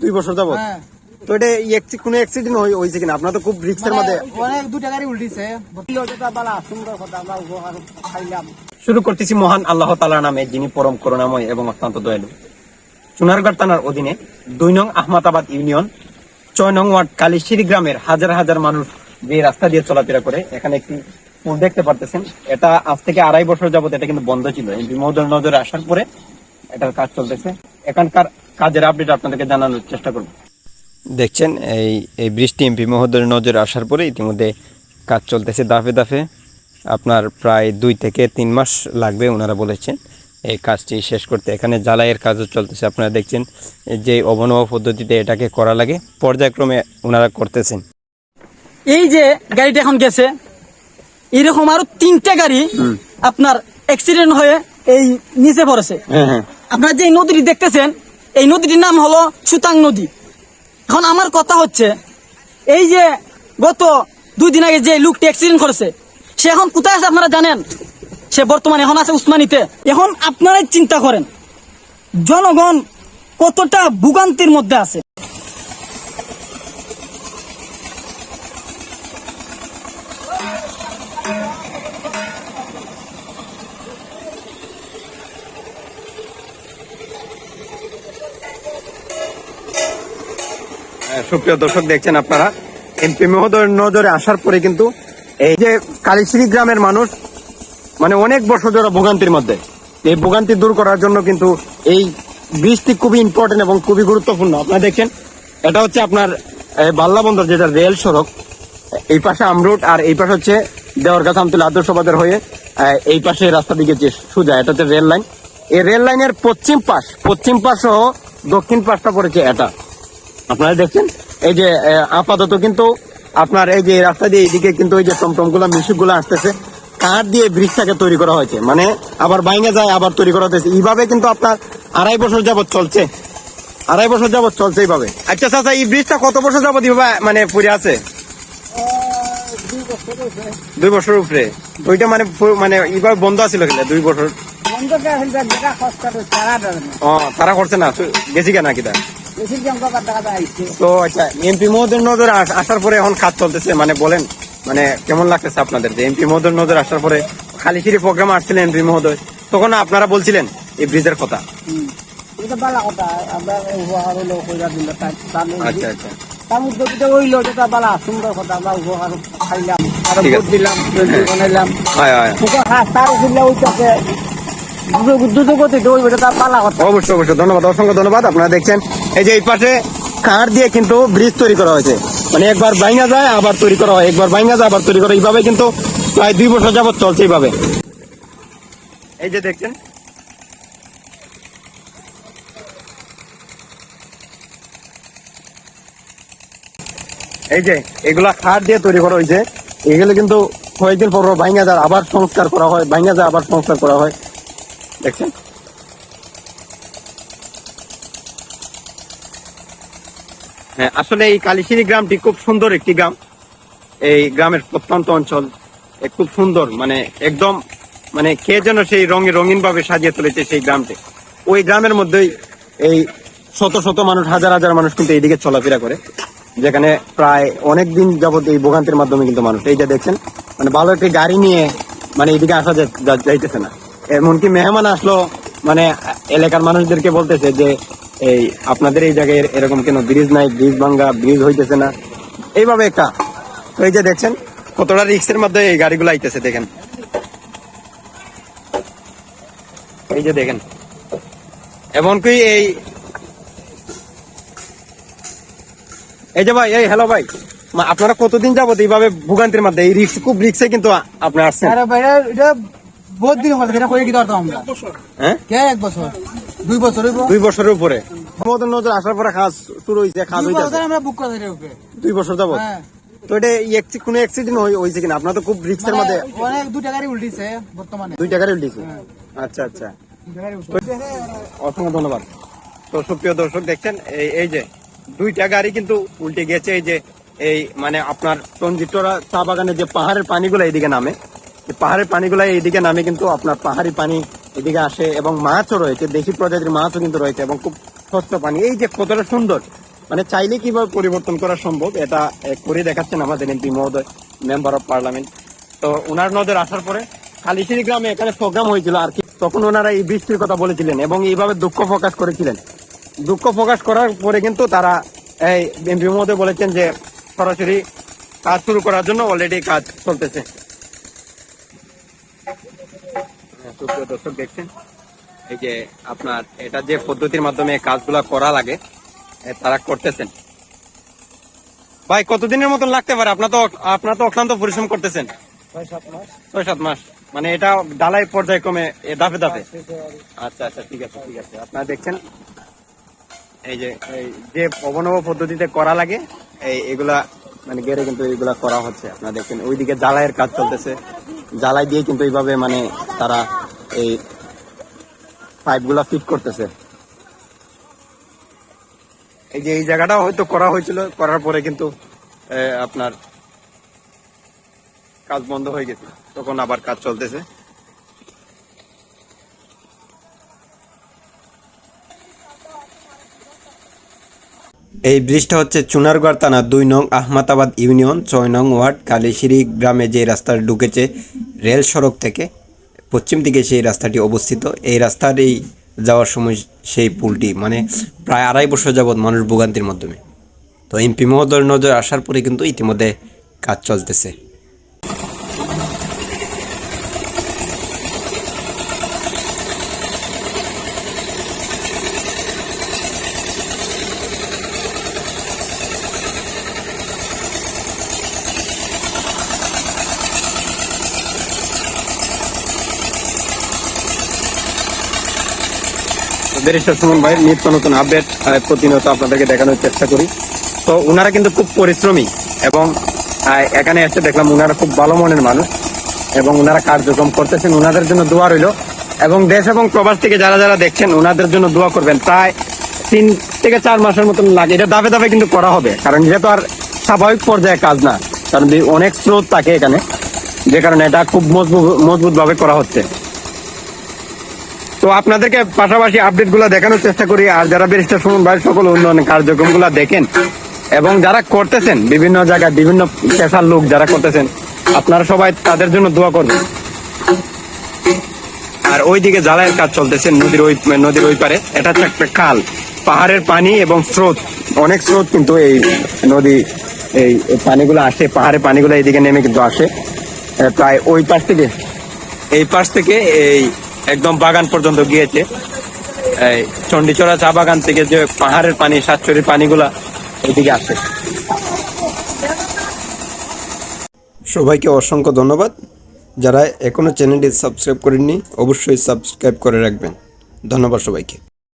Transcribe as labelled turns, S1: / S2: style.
S1: দুই বছর হ্যাঁ।
S2: তো এটা কোনো অ্যাক্সিডেন্ট হয়েছে কিনা? আপনার তো খুব রিক্সের মধ্যে
S1: মানে অনেক দুটা গাড়ি উল্টিছে।
S2: শুরু করতেছি মহান আল্লাহ তালার নামে যিনি পরম করুণাময় এবং অত্যন্ত দয়ালু। চুনারগড় থানার অধীনে দুই নং আহমাদাবাদ ইউনিয়ন ছয় নং ওয়ার্ড কালিশিরি গ্রামের হাজার হাজার মানুষ যে রাস্তা দিয়ে চলাফেরা করে এখানে একটি পুল দেখতে পারতেছেন। এটা আজ থেকে আড়াই বছর যাবত এটা কিন্তু বন্ধ ছিল। এমপি মহোদয়ের নজরে আসার পরে এটার কাজ চলতেছে। এখানকার কাজের আপডেট আপনাদেরকে জানানোর চেষ্টা করব। দেখছেন এই এই বৃষ্টি এমপি মহোদয়ের নজরে আসার পরে ইতিমধ্যে কাজ চলতেছে দাফে দাফে। আপনার প্রায় দুই থেকে তিন মাস লাগবে ওনারা বলেছেন এই কাজটি শেষ করতে। এখানে জ্বালাইয়ের কাজও চলতেছে। আপনারা দেখছেন যে অবনব পদ্ধতিতে এটাকে করা লাগে পর্যায়ক্রমে ওনারা করতেছেন।
S1: এই যে গাড়িটা এখন গেছে এরকম আরও তিনটা গাড়ি আপনার অ্যাক্সিডেন্ট হয়ে এই নিচে পড়েছে।
S2: হ্যাঁ হ্যাঁ।
S1: আপনারা যে নদীটি দেখতেছেন এই নদীটির নাম হলো সুতাং নদী। এখন আমার কথা হচ্ছে এই যে গত দুই দিন আগে যে লোকটি অ্যাক্সিডেন্ট করেছে সে এখন কোথায় আছে আপনারা জানেন? সে বর্তমানে এখন আছে উসমানিতে। এখন আপনারাই চিন্তা করেন জনগণ কতটা ভোগান্তির মধ্যে আছে।
S2: সুপ্রিয় দর্শক, দেখছেন আপনারা? এমপি মহোদয়ের নজরে আসার পরে কিন্তু এই যে কালীশ্রী গ্রামের মানুষ মানে অনেক বছর ধরে ভোগান্তির মধ্যে। এই ভোগান্তি দূর করার জন্য কিন্তু এই ব্রিজটি খুবই ইম্পর্টেন্ট এবং খুবই গুরুত্বপূর্ণ। আপনারা দেখছেন, এটা হচ্ছে আপনার বাল্লা বন্দর, যেটা রেল সড়ক। এই পাশে আমরুট আর এই পাশে হচ্ছে দেওয়ারগাছ আমতুল আদর্শ বাজার হয়ে এই পাশে রাস্তা দিকে যে সোজা, এটা হচ্ছে রেল লাইন। এই রেল লাইনের পশ্চিম পাশ পশ্চিম পাশ সহ দক্ষিণ পাশটা পড়েছে এটা। আপনারা দেখছেন? এই যে আপাতত কিন্তু আপনার এই যে রাস্তা দিয়ে এইদিকে কিন্তু এই যে টমটমগুলা মিশুকগুলা আসতেছে কাঠ দিয়ে ব্রিজটাকে তৈরি করা হয়েছে। মানে আবার বাইঙে যায় আবার তৈরি করা হয়েছে এইভাবে কিন্তু আপনার আড়াই বছর যাবত চলছে। আড়াই বছর যাবত চলছে এইভাবে। আচ্ছা চাচা এই ব্রিজটা কত বছর এইভাবে মানে পড়ে আছে? দুই বছর উপরে। ওইটা মানে মানে এইভাবে বন্ধ আছিল কিনা দুই বছর। তারা করছে না গেছি কেনা কিনা? তো আচ্ছা এমপি মহোদয়ের নজরে আস- আসার পরে এখন কাজ চলতেছে মানে বলেন মানে কেমন লাগতেছে আপনাদের যে এমপি মহোদয়ের নজরে আসার পরে খালিশিরি প্রোগ্রাম আসছিলেন এমপি মহোদয় তখন আপনারা বলছিলেন এই ব্রিজের কথা। আচ্ছা আচ্ছা।
S1: তার মধ্যে হইল যেটা বালা সুন্দর কথা আমরা উপহার খাইলাম আর
S2: ঠিক আছে।
S1: দিলাম বানাইলাম
S2: হয় হয়।
S1: তার উঠলে
S2: অবশ্যই অবশ্যই। ধন্যবাদ, অসংখ্য ধন্যবাদ। আপনারা দেখছেন, এই যে এই পাশে কাঠ দিয়ে কিন্তু ব্রিজ তৈরি করা হয়েছে। মানে একবার যায়, আবার তৈরি করা হয়। একবার যায়, আবার তৈরি করা এইভাবে কিন্তু প্রায় দুই বছর যাবত চলছে এইভাবে। এই যে দেখছেন, এই যে এগুলা খাট দিয়ে তৈরি করা হয়েছে। এগুলো কিন্তু কয়েকদিন পর ভাঙ্গা যায়, আবার সংস্কার করা হয় ভাঙ্গা যায়, আবার সংস্কার করা হয়। দেখছেন? হ্যাঁ আসলে এই কালিশিরি গ্রামটি খুব সুন্দর একটি গ্রাম। এই গ্রামের প্রত্যন্ত অঞ্চল খুব সুন্দর মানে একদম মানে কে যেন সেই রঙে রঙিন ভাবে সাজিয়ে তুলেছে সেই গ্রামটি। ওই গ্রামের মধ্যেই এই শত শত মানুষ, হাজার হাজার মানুষ কিন্তু এইদিকে চলাফেরা করে, যেখানে প্রায় অনেক দিন যাবত এই ভোগান্তির মাধ্যমে কিন্তু মানুষ। এই যে দেখছেন মানে ভালো একটি গাড়ি নিয়ে মানে এইদিকে আসা যাইতেছে না। এমনকি মেহমান আসলো মানে এলাকার মানুষদেরকে বলতেছে যে, এই, আপনাদের এই জায়গায় এরকম কেন ব্রিজ নাই, ব্রিজ ভাঙ্গা, ব্রিজ হইতেছে না। এইভাবে একটা, এই যে দেখছেন, কতটা রিক্সের মধ্যে এই গাড়িগুলো আইতেছে, দেখেন। এই যে দেখেন। এমনকি এই এই যে ভাই, এই হ্যালো ভাই আপনারা কতদিন যাবত এইভাবে ভোগান্তির মধ্যে, এই রিক্স, খুব রিক্সে কিন্তু আপনি আসছেন?
S1: বহুত দিন হল এটা করে কি ধরতাম আমরা?
S2: হ্যাঁ?
S1: কে এক বছর? দুই বছর
S2: দুই বছরের উপরে। আমাদের নজর আসার পরে খাস শুরু হয়েছে খাস
S1: দুই বছর আমরা বুক করে ওকে।
S2: দুই বছর যাবত
S1: হ্যাঁ।
S2: তো এটা কোনো অ্যাক্সিডেন্ট হয়েছে কিনা? আপনার তো খুব মধ্যে
S1: মানে অনেক দুটা গাড়ি উল্টিছে বর্তমানে।
S2: দুই টাকার উল্টেছে? আচ্ছা আচ্ছা।
S1: উল্টিছে।
S2: অসংখ্য ধন্যবাদ। তো সুপ্রিয় দর্শক দেখছেন? এই এই যে দুইটা গাড়ি কিন্তু উল্টে গেছে এই যে এই মানে আপনার চা বাগানে যে পাহাড়ের পানিগুলো এইদিকে নামে পাহাড়ের পানিগুলো এইদিকে নামে কিন্তু আপনার পাহাড়ি পানি এদিকে আসে এবং মাছও রয়েছে, দেশি প্রজাতির মাছও কিন্তু রয়েছে এবং খুব স্বচ্ছ পানি। এই যে কতটা সুন্দর মানে চাইলে কীভাবে পরিবর্তন করা সম্ভব এটা করে দেখাচ্ছেন আমাদের এমপি মহোদয়, মেম্বার অফ পার্লামেন্ট। তো ওনার নজর আসার পরে কালিশিরি গ্রামে এখানে প্রোগ্রাম হয়েছিল আর কি, তখন ওনারা এই বৃষ্টির কথা বলেছিলেন এবং এইভাবে দুঃখ প্রকাশ করেছিলেন। দুঃখ প্রকাশ করার পরে কিন্তু তারা এই এমপি মহোদয় বলেছেন যে সরাসরি কাজ শুরু করার জন্য অলরেডি কাজ চলতেছে। সুপ্রিয় দর্শক দেখছেন? এই যে আপনার এটা যে পদ্ধতির মাধ্যমে কাজগুলা করা লাগে তারা করতেছেন। ভাই কতদিনের মতন লাগতে পারে? আপনার তো আপনার তো অক্লান্ত পরিশ্রম করতেছেন। ছয় সাত মাস। মানে এটা ডালাই পর্যায়ক্রমে ধাপে ধাপে। আচ্ছা আচ্ছা ঠিক আছে ঠিক আছে। আপনারা দেখছেন? এই যে এই যে অবনব পদ্ধতিতে করা লাগে এই এগুলা মানে গেড়ে কিন্তু এগুলা করা হচ্ছে। আপনারা দেখছেন, ওইদিকে জ্বালাইয়ের কাজ চলতেছে। জ্বালাই দিয়ে কিন্তু এইভাবে মানে তারা এই পাইপগুলা ফিট করতেছে। এই যে এই জায়গাটা হয়তো করা হয়েছিল, করার পরে কিন্তু আপনার কাজ বন্ধ হয়ে গেছে। তখন আবার কাজ চলতেছে। এই ব্রিজটা হচ্ছে চুনারগড় থানা দুই নং আহমদাবাদ ইউনিয়ন, ছয় নং ওয়ার্ড, কালীশিরি গ্রামে যে রাস্তা ঢুকেছে রেল সড়ক থেকে, পশ্চিম দিকে সেই রাস্তাটি অবস্থিত। এই রাস্তার এই যাওয়ার সময় সেই পুলটি মানে প্রায় আড়াই বছর যাবৎ মানুষ ভোগান্তির মাধ্যমে। তো এমপি মহোদয়ের নজর আসার পরে কিন্তু ইতিমধ্যে কাজ চলতেছে। ব্যারিস্টার সুমন ভাই, নিত্য নতুন আপডেট প্রতিনিয়ত আপনাদেরকে দেখানোর চেষ্টা করি। তো ওনারা কিন্তু খুব পরিশ্রমী এবং এখানে এসে দেখলাম ওনারা খুব ভালো মনের মানুষ এবং ওনারা কার্যক্রম করতেছেন। ওনাদের জন্য দোয়া রইল এবং দেশ এবং প্রবাস থেকে যারা যারা দেখছেন ওনাদের জন্য দোয়া করবেন। প্রায় তিন থেকে চার মাসের মতন লাগে। এটা দাবে দাবে কিন্তু করা হবে, কারণ এটা তো আর স্বাভাবিক পর্যায়ে কাজ না, কারণ অনেক স্রোত থাকে এখানে, যে কারণে এটা খুব মজবুত মজবুতভাবে করা হচ্ছে। তো আপনাদেরকে পাশাপাশি আপডেটগুলা দেখানোর চেষ্টা করি, আর যারা ব্যারিস্টার সুমন ভাই, সকল উন্নয়ন কার্যক্রমগুলা দেখেন এবং যারা করতেছেন, বিভিন্ন জায়গায় বিভিন্ন পেশার লোক যারা করতেছেন, আপনারা সবাই তাদের জন্য দোয়া করবেন। আর ওইদিকে জ্বালায়ের কাজ চলতেছে নদীর ওই নদীর ওই পারে। এটা হচ্ছে একটা খাল। পাহাড়ের পানি এবং স্রোত, অনেক স্রোত কিন্তু এই নদী, এই পানিগুলো আসে, পাহাড়ের পানিগুলো এইদিকে নেমে কিন্তু আসে। প্রায় ওই পাশ থেকে, এই পাশ থেকে এই একদম বাগান পর্যন্ত গিয়েছে। এই চণ্ডীচড়া চা বাগান থেকে যে পাহাড়ের পানি সাতচুরির পানিগুলা এদিকে আসে। সবাইকে অসংখ্য ধন্যবাদ। যারা এখনও চ্যানেলটি সাবস্ক্রাইব করেননি, অবশ্যই সাবস্ক্রাইব করে রাখবেন। ধন্যবাদ সবাইকে।